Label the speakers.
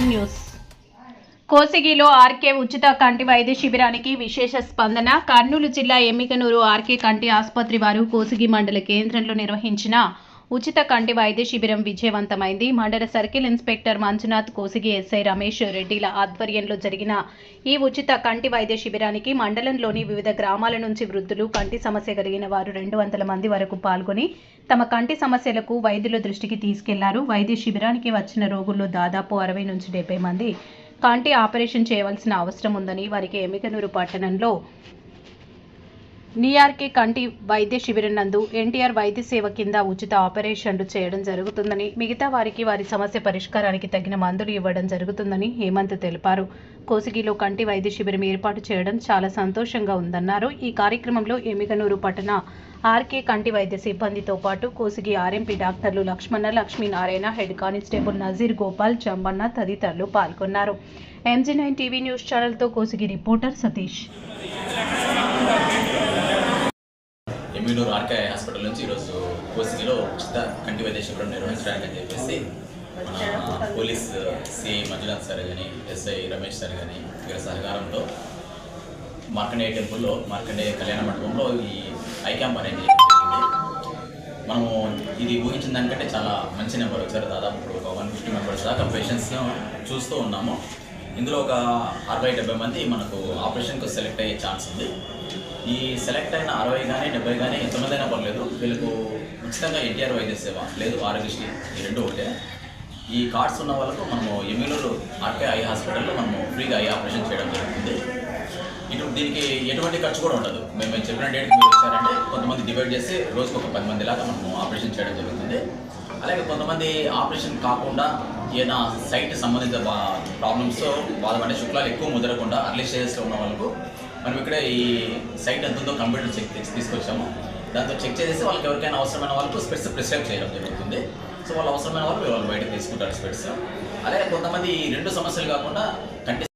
Speaker 1: News. కోసిగిలో RK ఉచిత కంటి వైద్య శిబిరానికి విశేష స్పందన. కర్నూలు జిల్లా ఎమ్మికనూరు ఆర్కే కంటి ఆసుపత్రి వారు కోసిగి మండల కేంద్రంలో నిర్వహించిన ఉచిత కంటి వైద్య శిబిరం విజయవంతమైంది. మండల circle inspector Manjunath Kosigi SI Ramesh రెడ్డిల ఆధ్వర్యంలో జరిగిన ఈ ఉచిత కంటి వైద్య శిబిరానికి మండలంలోని వివిధ గ్రామాల నుంచి వృద్ధులు కంటి సమస్య కలిగిన వారు రెండు వందల మంది వరకు పాల్గొని తమ కంటి సమస్యలకు వైద్యుల దృష్టికి తీసుకెళ్ళారు. వైద్య శిబిరానికి వచ్చిన రోగుల్లో దాదాపు అరవై నుంచి డెబ్బై మంది కంటి ఆపరేషన్ చేయవలసిన అవసరం ఉందని వారికి ఎమికనూరు పట్టణంలో నీఆర్కే కంటి వైద్య శిబిరం నందు ఎన్టీఆర్ వైద్య సేవ కింద ఉచిత ఆపరేషన్లు చేయడం జరుగుతుందని మిగతా వారికి వారి సమస్య పరిష్కారానికి తగిన మందులు ఇవ్వడం జరుగుతుందని హేమంత్ తెలిపారు. కోసిగిలో కంటి వైద్య శిబిరం ఏర్పాటు చేయడం చాలా సంతోషంగా ఉందన్నారు. ఈ కార్యక్రమంలో ఎమిగనూరు పట్టణ ఆర్కే కంటి వైద్య సిబ్బందితో పాటు కోసిగి ఆర్ఎంపీ డాక్టర్లు లక్ష్మణ లక్ష్మీనారాయణ హెడ్ కానిస్టేబుల్ నజీర్ గోపాల్ జంబన్న తదితరులు పాల్గొన్నారు. MG nine TV news ఛానల్తో Kosigi reporter Satish.
Speaker 2: Emminuru RK hospital నుంచి ఈరోజు కోసిలో ఉచిత కంటి వైద్య శిబిరం నిర్వహించడానికి అని చెప్పేసి మన పోలీస్ సిఐ మంజునాథ్ సార్ కానీ ఎస్ఐ రమేష్ సార్ కానీ వీళ్ళ సహకారంతో మార్కండేయ టెంపుల్లో మార్కండేయ కళ్యాణ మండపంలో ఈ ఐ క్యాంప్ అరేంజ్ మనము ఇది ఊహించిన దానికంటే చాలా మంచి నెంబర్ వచ్చారు దాదాపు ఇప్పుడు ఒక వన్ ఫిఫ్టీ మెంబర్స్ దాకా పేషెంట్స్ను చూస్తూ ఉన్నాము. ఇందులో ఒక అరవై డెబ్బై మంది మనకు ఆపరేషన్కు సెలెక్ట్ అయ్యే ఛాన్స్ ఉంది. ఈ సెలెక్ట్ అయిన అరవై కానీ డెబ్బై కానీ ఎంతమంది అయినా పర్లేదు. వీళ్ళకు ఉచితంగా ఎన్టీఆర్ వైద్య సేవ లేదు ఆరోగ్యశ్రీ ఈ రెండు ఒకటే. ఈ కార్డ్స్ ఉన్న వాళ్ళకు మనము ఎమ్మెల్యేలు ఆర్కే ఐ హాస్పిటల్లో మనము ఫ్రీగా ఐ ఆపరేషన్ చేయడం జరుగుతుంది. ఇటు దీనికి ఎటువంటి ఖర్చు కూడా ఉండదు. మేము మేము చెప్పిన డేట్కి మీరు వచ్చారంటే కొంతమంది డివైడ్ చేసి రోజుకు ఒక పది మంది లాగా మనము ఆపరేషన్ చేయడం జరుగుతుంది. అలాగే కొంతమంది ఆపరేషన్ కాకుండా ఏదైనా సైట్ సంబంధిత ప్రాబ్లమ్స్ బాధపడే శుక్లాలు ఎక్కువ ముదరకుండా అర్లీ స్టేజెస్లో ఉన్న వాళ్ళకు మనం ఇక్కడ ఈ సైట్ ఎంత ఉందో కంప్యూటర్ చెక్ తీసుకొచ్చాము. దాంతో చెక్ చేసేసి వాళ్ళకి ఎవరికైనా అవసరమైన వాళ్ళకు స్పెట్స్ ప్రిస్క్రైబ్ చేయడం జరుగుతుంది. సో వాళ్ళు అవసరమైన వాళ్ళు వాళ్ళు బయట తీసుకుంటారు స్పెట్స్ అలాగే కొంతమంది ఈ రెండు సమస్యలు కాకుండా కంటి